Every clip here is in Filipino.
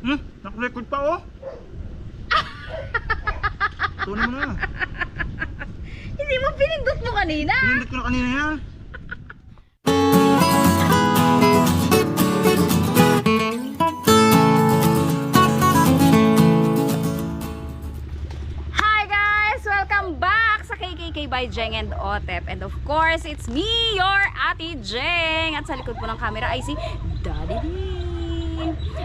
Hmm, naka-record pa oh. Tunan mo na. Hindi mo pinindot mo kanina. Pinindot ko na kanina yan. Hi guys! Welcome back sa KKK by Jeng and Otep. And of course, it's me, your Ate Jeng. At sa likod po ng camera ay si Daddy Dean.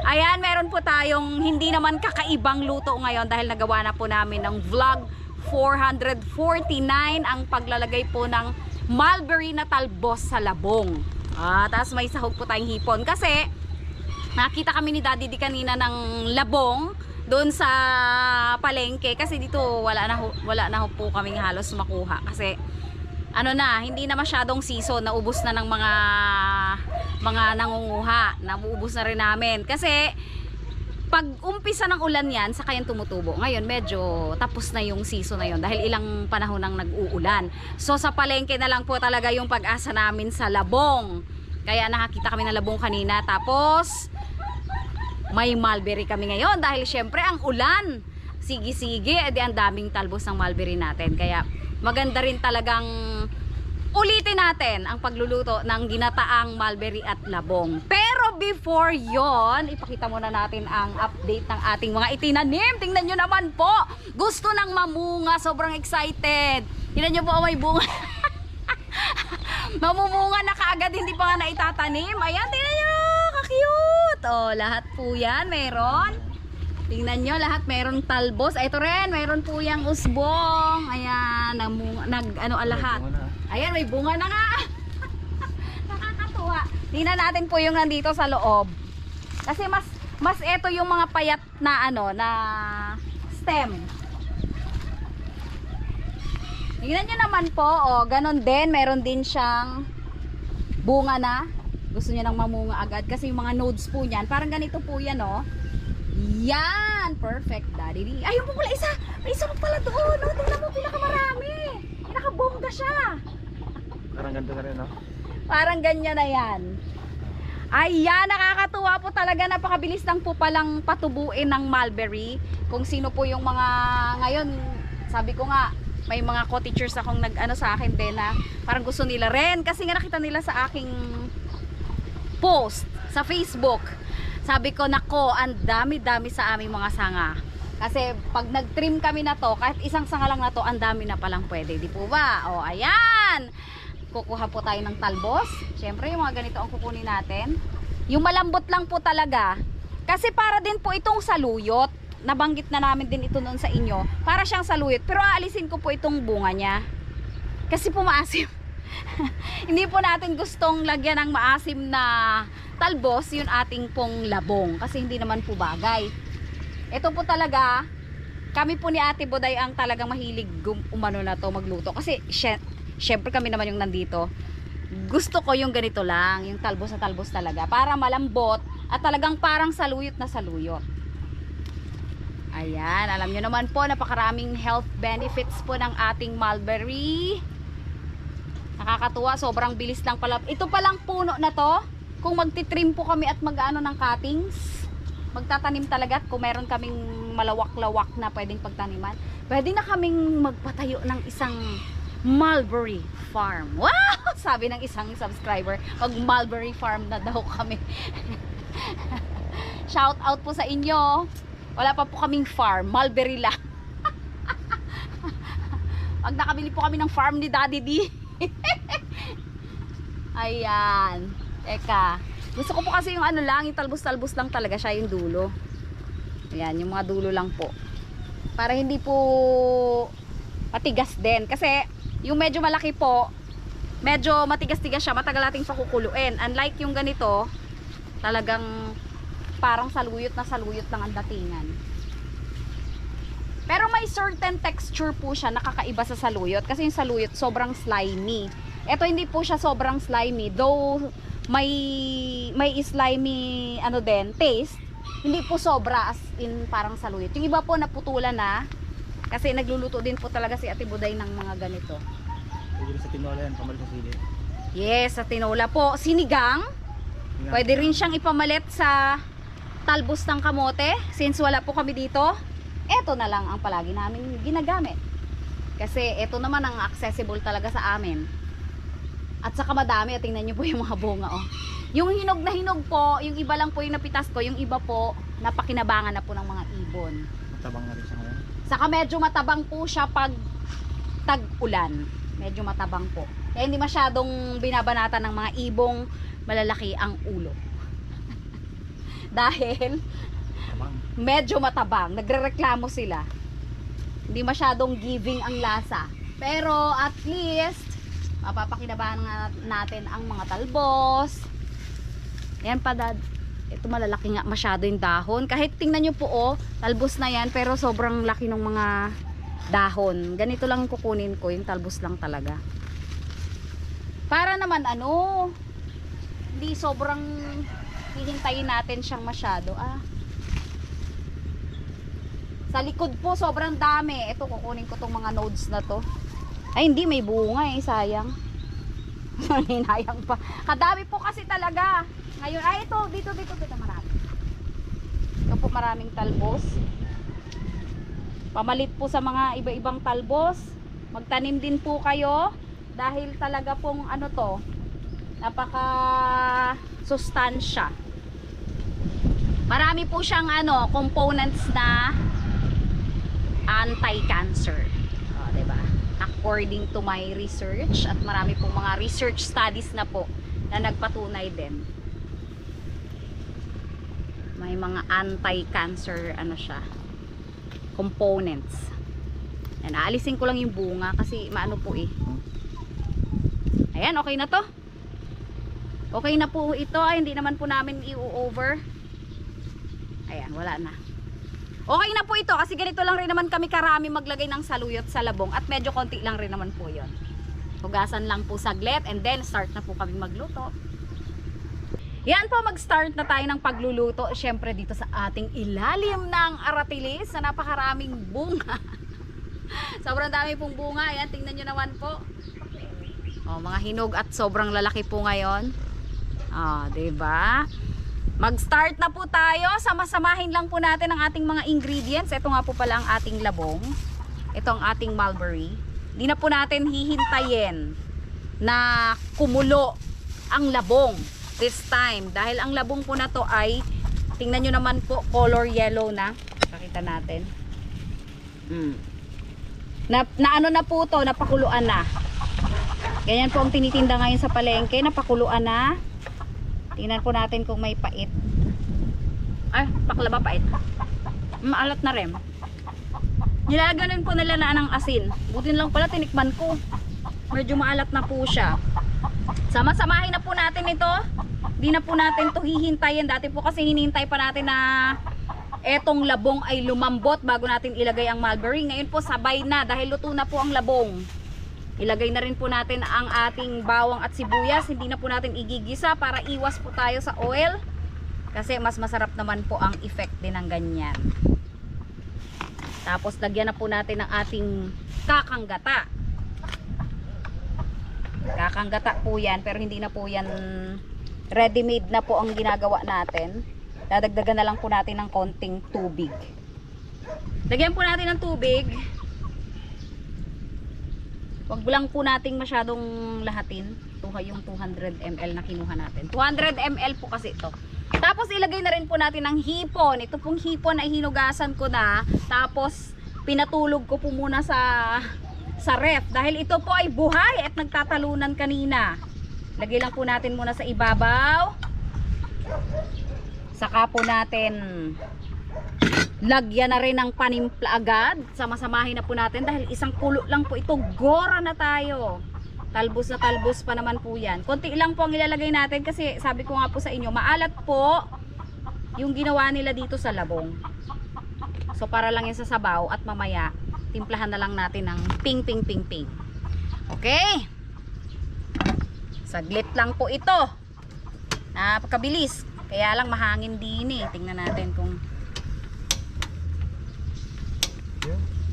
Ayan, meron po tayong hindi naman kakaibang luto ngayon dahil nagawa na po namin ng vlog. 449 ang paglalagay po ng mulberry na talbos sa labong. Ah, tapos may sahog po tayong hipon. Kasi nakita kami ni Daddy di kanina ng labong doon sa palengke. Kasi dito wala na wala na po kaming halos makuha. Kasi ano na hindi na masyadong season. Naubos na ng mga mga nangunguha. Naubos na rin namin. Kasi pag umpisa ng ulan yan saka yan tumutubo. Ngayon medyo tapos na yung season na yon dahil ilang panahon nang nag-uulan. So sa palengke na lang po talaga yung pag-asa namin sa labong. Kaya nakakita kami ng labong kanina. Tapos may mulberry kami ngayon dahil syempre ang ulan. Sige-sige edi ang daming talbos ng mulberry natin. Kaya maganda rin talagang ulitin natin ang pagluluto ng ginataang mulberry at labong. Pero before yon ipakita muna natin ang update ng ating mga itinanim. Tingnan nyo naman po. Gusto nang mamunga. Sobrang excited. Tingnan nyo po oh, may bunga. Mamumunga na kaagad. Hindi pa nga naitatanim. Ayan tingnan nyo. Ka-cute oh lahat po yan. Meron. Tingnan nyo lahat. Meron talbos. Ito rin. Meron po yung usbong. Ayan namunga, nag ano ah, lahat. Ayan may bunga na nga. Nakakatuwa. Tingnan natin po yung nandito sa loob. Kasi mas mas ito yung mga payat na ano na stem. Tingnan nyo naman po, oh, ganon din, meron din siyang bunga na. Gusto niya nang mamunga agad kasi yung mga nodes po niyan, parang ganito po yan, oh. Yan! Perfect, Daddy. Ayun po pala isa! May isa pa pala doon, oh. Tingnan mo, pinakamarami. Pinakabongga siya. Parang ganito na rin oh. Parang ganyan na yan. Ayan, nakakatuwa po talaga. Napakabilis lang po palang patubuin ng mulberry. Kung sino po yung mga ngayon, sabi ko nga, may mga co-teachers akong nag-ano sa akin din na parang gusto nila rin. Kasi nga nakita nila sa aking post sa Facebook. Sabi ko, nako, ang dami-dami sa aming mga sanga. Kasi pag nag-trim kami na to, kahit isang sanga lang na to, ang dami na palang pwede. Di po ba? O, ayan! kukuha po tayo ng talbos. Siyempre, yung mga ganito ang kukunin natin. Yung malambot lang po talaga. Kasi para din po itong saluyot. Nabanggit na namin din ito noon sa inyo. Para siyang saluyot. Pero aalisin ko po itong bunga niya. Kasi po maasim. Hindi po natin gustong lagyan ng maasim na talbos yung ating pong labong. Kasi hindi naman po bagay. Ito po talaga, kami po ni Ate Boday ang talagang mahilig umano na to magluto. Kasi syempre kami naman yung nandito. Gusto ko yung ganito lang, yung talbos na talbos talaga. Para malambot at talagang parang saluyot na saluyot. Ayan, alam nyo naman po, napakaraming health benefits po ng ating mulberry. Nakakatuwa, sobrang bilis lang pala. Ito palang puno na to, kung magtitrim po kami at mag-ano ng cuttings, magtatanim talaga at kung meron kaming malawak-lawak na pwedeng pagtaniman, pwede na kaming magpatayo ng isang mulberry farm. Wow! Sabi ng isang subscriber, mag mulberry farm na daw kami. Shout out po sa inyo. Wala pa po kaming farm, mulberry lang. Pag nakabili po kami ng farm ni Daddy D. Ayan. Teka. Gusto ko po kasi yung ano lang, yung talbos-talbos lang talaga siya yung dulo. Ayan, yung mga dulo lang po. Para hindi po matigas din. Kasi yung medyo malaki po, medyo matigas-tigas siya, matagal nating pakukuluin. Unlike yung ganito, talagang parang saluyot na saluyot lang ang datingan. Pero may certain texture po siya nakakaiba sa saluyot kasi yung saluyot sobrang slimy. Ito hindi po siya sobrang slimy though may may slimy ano din taste. Hindi po sobra as in parang saluyot. Yung iba po naputulan na kasi nagluluto din po talaga si Ate Buday ng mga ganito. Pwede sa tinola yan, pamalit sa sili. Yes, sa tinola po. Sinigang, pwede rin siyang ipamalit sa talbos ng kamote, since wala po kami dito, eto na lang ang palagi namin ginagamit. Kasi ito naman ang accessible talaga sa amin. At saka madami, tingnan nyo po yung mga bunga oh. Yung hinog na hinog po, yung iba lang po yung napitas ko, yung iba po, napakinabangan na po ng mga ibon. Matabang na rin siya ngayon. Saka medyo matabang po siya pag tag-ulan. Medyo matabang po. Kaya hindi masyadong binabanatan ng mga ibong malalaki ang ulo. Dahil. Medyo matabang. Nagrereklamo sila. Hindi masyadong giving ang lasa. Pero at least, mapapakinabahan natin ang mga talbos. Yan pa dad. Ito malalaki nga masyado yung dahon. Kahit tingnan nyo po oh, talbos na yan pero sobrang laki ng mga dahon. Ganito lang kukunin ko, yung talbos lang talaga. Para naman ano, hindi sobrang hihintayin natin siyang masyado. Ah, sa likod po, sobrang dami. Ito, kukunin ko tong mga nodes na to. Ay, hindi, may bunga eh. Sayang. Hinayang pa. Kadami po kasi talaga. Ngayon, ay ito, dito, dito, dito, marami. Ito po, maraming talbos. Pamalit po sa mga iba-ibang talbos. Magtanim din po kayo. Dahil talaga pong ano to, napaka sustansya. Marami po siyang ano, components na anti-cancer. O, 'di ba? According to my research at marami pong mga research studies na po na nagpatunay din. May mga anti-cancer ano siya components. Yan, aalisin ko lang yung bunga kasi maano po eh. Ayan, okay na to. Okay na po ito. Ay, hindi naman po namin i-over. Ayan, wala na. Okay na po ito kasi ganito lang rin naman kami karami maglagay ng saluyot sa labong at medyo konti lang rin naman po yon. Hugasan lang po saglit and then start na po kami magluto. Yan po, mag-start na tayo ng pagluluto. Siyempre dito sa ating ilalim ng aratilis na napakaraming bunga. sobrang dami pong bunga. Ayan, tingnan nyo naman po. Oh, mga hinog at sobrang lalaki po ngayon. Ah, 'di ba? Mag-start na po tayo. Sama-samahin lang po natin ang ating mga ingredients. Ito nga po pala ang ating labong. Ito ang ating mulberry. Hindi na po natin hihintayin na kumulo ang labong this time. Dahil ang labong po na to ay, tingnan nyo naman po, color yellow na. Pakita natin. Mm. Na, na ano na po to, napakuluan na. Ganyan po ang tinitinda ngayon sa palengke, napakuluan na. Tingnan po natin kung may pait. Ay, bakla ba pait? Maalat na rin. Nilaganan po nila na ng asin. Butin lang pala tinikman ko. Medyo maalat na po siya. Sama-samahin na po natin ito. Hindi na po natin to hihintayin. Dati po kasi hinihintay pa natin na etong labong ay lumambot bago natin ilagay ang mulberry. Ngayon po sabay na dahil luto na po ang labong. Ilagay na rin po natin ang ating bawang at sibuyas. Hindi na po natin igigisa para iwas po tayo sa oil. Kasi mas masarap naman po ang effect din ng ganyan. Tapos lagyan na po natin ng ating kakanggata. Kakanggata po yan pero hindi na po yan ready made na po ang ginagawa natin. Dadagdagan na lang po natin ng konting tubig. Lagyan po natin ng tubig. Wag lang po nating masyadong lahatin. Tuha yung 200 ml na kinuha natin. 200 ml po kasi ito. Tapos ilagay na rin po natin ng hipon. Ito pong hipon ay hinugasan ko na. Tapos pinatulog ko po muna sa sa ref. Dahil ito po ay buhay at nagtatalunan kanina. Lagay lang po natin muna sa ibabaw. Saka po natin lagyan na rin ng panimpla agad. Sama-samahin na po natin dahil isang kulo lang po ito. Gora na tayo. Talbos na talbos pa naman po yan. Konti lang po ang ilalagay natin kasi sabi ko nga po sa inyo, maalat po yung ginawa nila dito sa labong. So para lang yan sa sabaw at mamaya timplahan na lang natin ng ping ping ping ping. Okay? Saglit lang po ito. Napakabilis. Kaya lang mahangin din eh. Tingnan natin kung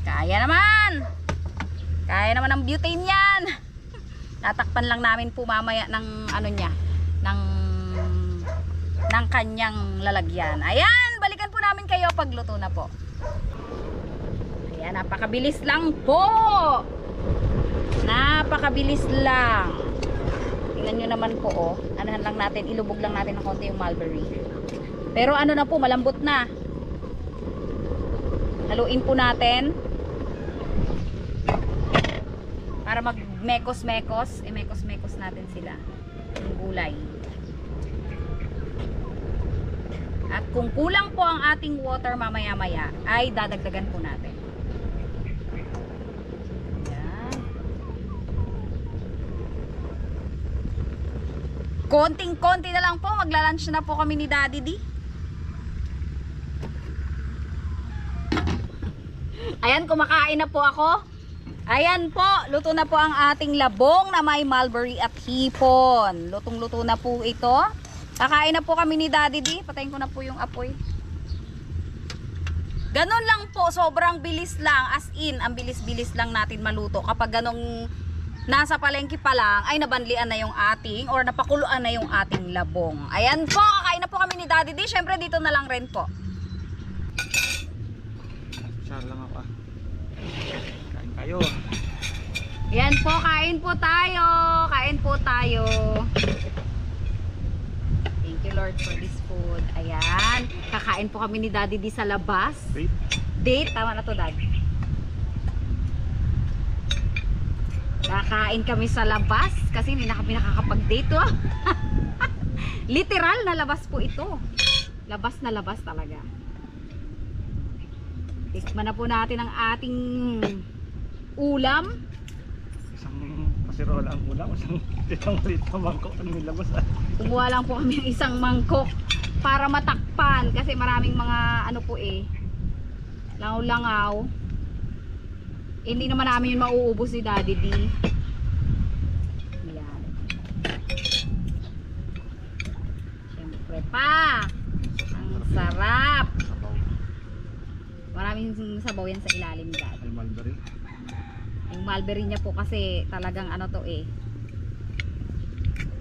Kaya naman. Kaya naman ang butane yan. Tatakpan lang namin po mamaya ng ano niya, ng ng kanyang lalagyan. Ayan, balikan po namin kayo pag luto na po. Ayan, napakabilis lang po. Napakabilis lang. Tingnan nyo naman po, oh. Anahan lang natin, ilubog lang natin ng konti yung mulberry. Pero ano na po, malambot na. Haluin po natin. Para mag mekos-mekos, eh mekos-mekos natin sila. Yung gulay. At kung kulang po ang ating water mamaya-maya, ay dadagdagan po natin. Ayan. Konting-konti na lang po, magla-lunch na po kami ni Daddy D. Ayan, kumakain na po ako. Ayan po, luto na po ang ating labong na may mulberry at hipon. Lutong-luto na po ito. Kakain na po kami ni Daddy D. Patayin ko na po yung apoy. Ganon lang po, sobrang bilis lang. As in, ang bilis-bilis lang natin maluto. Kapag ganong nasa palengke pa lang, ay nabanlian na yung ating or napakuluan na yung ating labong. Ayan po, kakain na po kami ni Daddy D. Syempre dito na lang rin po. Char lang ako. Kayo. Ayan po, kain po tayo. Kain po tayo. Thank you Lord for this food. Ayan. Kakain po kami ni Daddy D sa labas. Wait. Date, tama na to Dad. Kakain kami sa labas kasi hindi na kami nakakapag-date oh. Literal na labas po ito. Labas na labas talaga. Tikman na po natin ang ating ulam. Isang kasirola ang ulam. Isang isang maliit na mangkok. Ano yung labas ah. Kumuha lang po kami ng isang mangkok para matakpan kasi maraming mga ano po eh langaw-langaw. Eh, Hindi naman namin yun mauubos ni Daddy D. Yan. Siyempre pa. Ang sarap. Maraming sabaw yan sa ilalim dad. Yung mulberry niya po kasi talagang ano to eh.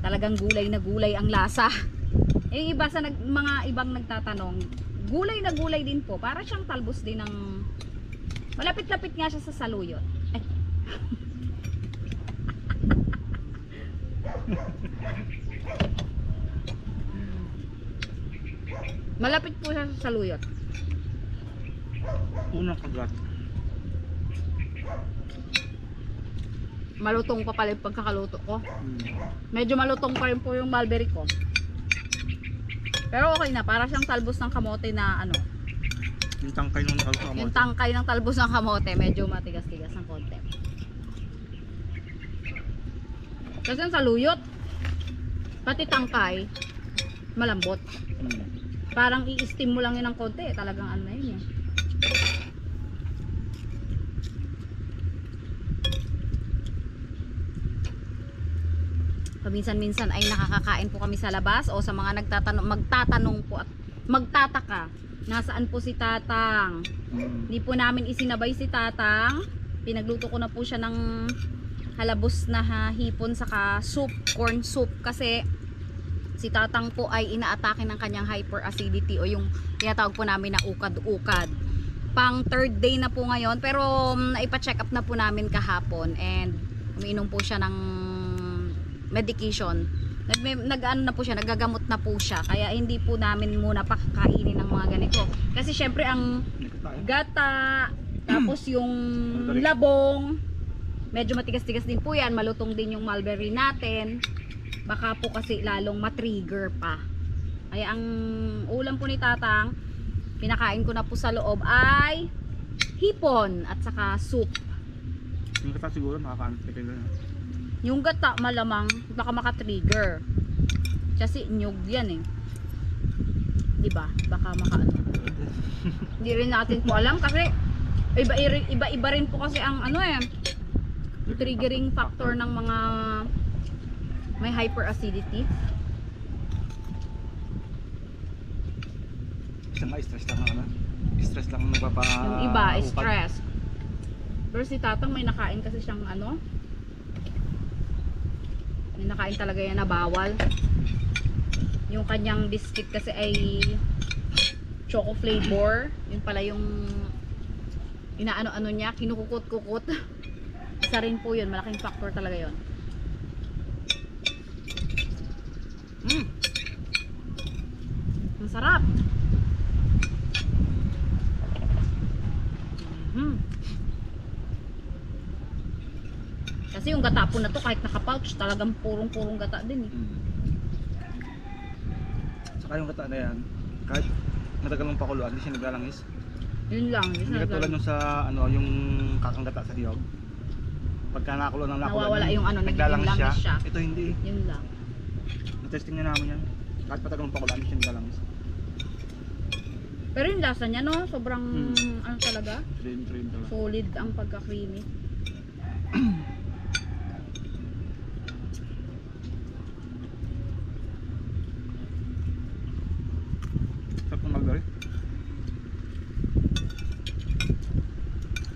Talagang gulay na gulay ang lasa. Eh, yung iba sa nag, mga ibang nagtatanong, gulay na gulay din po. Para siyang talbos din ng malapit-lapit nga siya sa saluyot. Eh. Malapit po siya sa saluyot. Unang kagat. Malutong pa pala yung pagkakaluto ko. Hmm. Medyo malutong pa rin po yung mulberry ko. Pero okay na, para siyang talbos ng kamote na ano, Yung tangkay nung nakakama. yung tangkay ng talbos ng kamote, medyo matigas-tigas ng konti. Kasi yung saluyot, pati tangkay, malambot. Hmm. Parang i-steam mo lang yun ng konti, talagang ano na yun eh. Paminsan-minsan ay nakakakain po kami sa labas o sa mga nagtatanong, magtatanong po at magtataka. Nasaan po si Tatang? Hmm. Hindi po namin isinabay si Tatang. Pinagluto ko na po siya ng halabos na ha, hipon saka soup, corn soup kasi si Tatang po ay inaatake ng kanyang hyperacidity o yung tinatawag po namin na ukad-ukad. Pang third day na po ngayon pero um, naipa-check up na po namin kahapon and umiinom po siya ng medication. Nag, nag ano na po siya, nagagamot na po siya. Kaya hindi po namin muna pakakainin ng mga ganito. Kasi syempre ang gata, tapos yung labong, medyo matigas-tigas din po yan, malutong din yung mulberry natin. Baka po kasi lalong matrigger pa. Kaya ang ulam po ni Tatang, pinakain ko na po sa loob ay hipon at saka soup. Yung kata siguro makakaantik na. Yung gata malamang baka maka-trigger. Kasi nyug yan eh. 'Di ba? Baka makaano. Hindi rin natin po alam kasi iba iba iba rin po kasi ang ano eh triggering factor ng mga may hyperacidity. Isang nga stress lang ang ano. Stress lang ang nagpapa... Yung iba, stress. Pero si Tatang may nakain kasi siyang ano may nakain talaga yan na bawal. Yung kanyang biscuit kasi ay choco flavor. Yun pala yung inaano-ano niya, kinukukot-kukot. Isa rin po yun, malaking factor talaga yun. Mm. Ang sarap. Kasi yung gata po na to kahit naka-pouch, talagang purong-purong gata din eh. Mm. Saka yung kata na yan, kahit matagal mong pakuluan, hindi siya naglalangis. Yun lang. Hindi katulad nung sa ano, yung kakang gata sa niyog. Pagka nakulo ng nakulo, Nawawala yung ano, naglalangis siya. siya. Ito hindi. Yun lang. Na-testing na namin yan. Kahit matagal mong pakuluan, hindi siya naglalangis. Pero yung lasa niya no, sobrang Hmm. ano talaga, Trim, trim talaga. solid ang pagka-creamy. Sarap ng mulberry.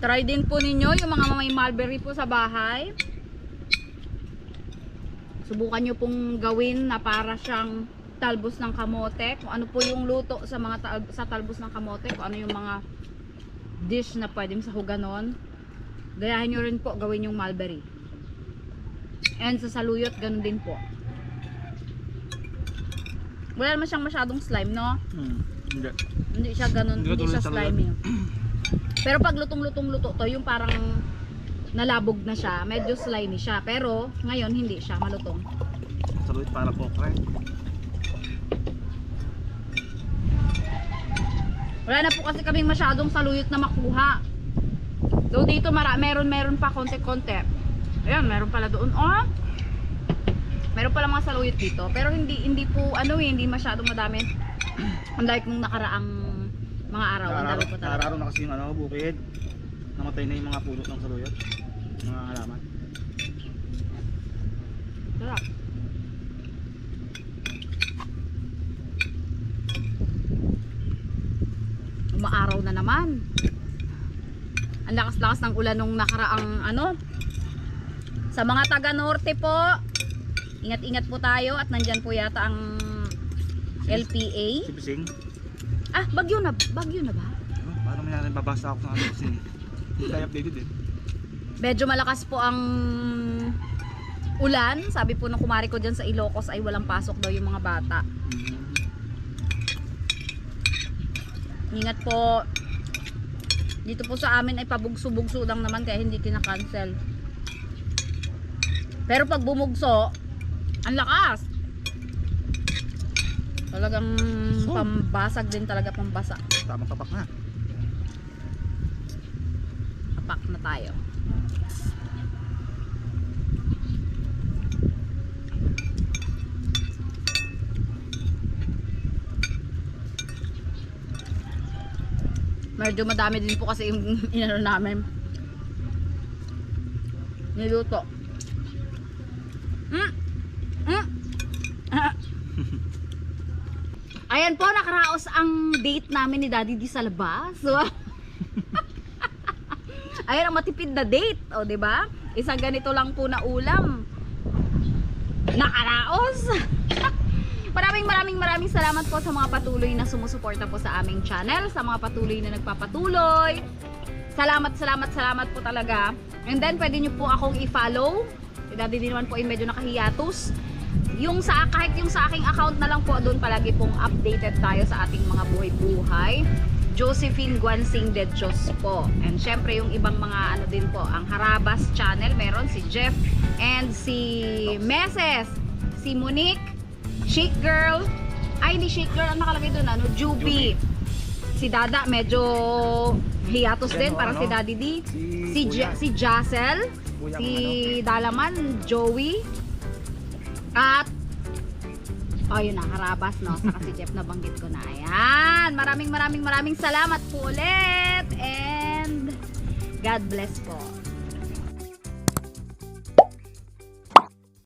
Try din po ninyo yung mga may mulberry po sa bahay. Subukan nyo pong gawin na para siyang talbos ng kamote. Kung ano po yung luto sa mga tal- sa talbos ng kamote, kung ano yung mga dish na pwedeng sa huganon. Gayahin nyo rin po gawin yung mulberry. And sa saluyot, ganun din po. Wala naman siyang masyadong slime, no? Hmm. Hindi. Hindi siya ganun, Hindi hindi, siya slimy. Pero pag lutong-lutong luto to, yung parang nalabog na siya, medyo slimy siya. Pero ngayon hindi siya malutong. Saluit para po, okra. Wala na po kasi kaming masyadong saluyot na makuha. Though dito mara meron meron pa konti-konti. Ayan, meron pala doon. Oh. Meron pala mga saluyot dito, pero hindi hindi po ano eh, hindi masyadong madami. Unlike nung nakaraang mga araw, ang dami po talaga. Nakararoon na kasi yung ano, bukid. Namatay na yung mga puno ng saluyot. Mga halaman. Sarap. Umaaraw na naman. Ang lakas-lakas ng ulan nung nakaraang ano. Sa mga taga norte po, ingat-ingat po tayo at nandyan po yata ang LPA. Si Pising. Ah, bagyo na, bagyo na ba? Ano, paano may babasa ako sa ano kasi hindi tayo updated eh. Medyo malakas po ang ulan. Sabi po ng kumari ko dyan sa Ilocos ay walang pasok daw yung mga bata. Ingat po. Dito po sa amin ay pabugso-bugso lang naman kaya hindi kinakancel. Pero pag bumugso, ang lakas. Talagang So? pambasag din talaga pambasa. Tamang tapak na. Apak na tayo. Medyo madami din po kasi yung inano namin. Niluto. Mm. Ah. Ayan po, nakaraos ang date namin ni Daddy D sa labas. So, Ayan ang matipid na date, o 'di ba? Isang ganito lang po na ulam. Nakaraos. maraming maraming maraming salamat po sa mga patuloy na sumusuporta po sa aming channel, sa mga patuloy na nagpapatuloy. Salamat, salamat, salamat po talaga. And then pwede niyo po akong i-follow. Dati din naman po ay medyo nakahiatus. Yung sa kahit yung sa aking account na lang po doon palagi pong updated tayo sa ating mga buhay-buhay. Josephine Guansing de Dios po. And syempre yung ibang mga ano din po, ang Harabas channel, meron si Jeff and si Meses, si Monique, Chic Girl, ay hindi Chic Girl, ang nakalagay doon, ano, Juby. Si Dada medyo hiatus din para ano? si Daddy D. Si, Si. Ja- si Kuya, si? Dalaman, Joey, at Oh, yun na, Harabas, no? Saka si Jeff na banggit ko na. Ayan. Maraming maraming maraming salamat po ulit. And God bless po.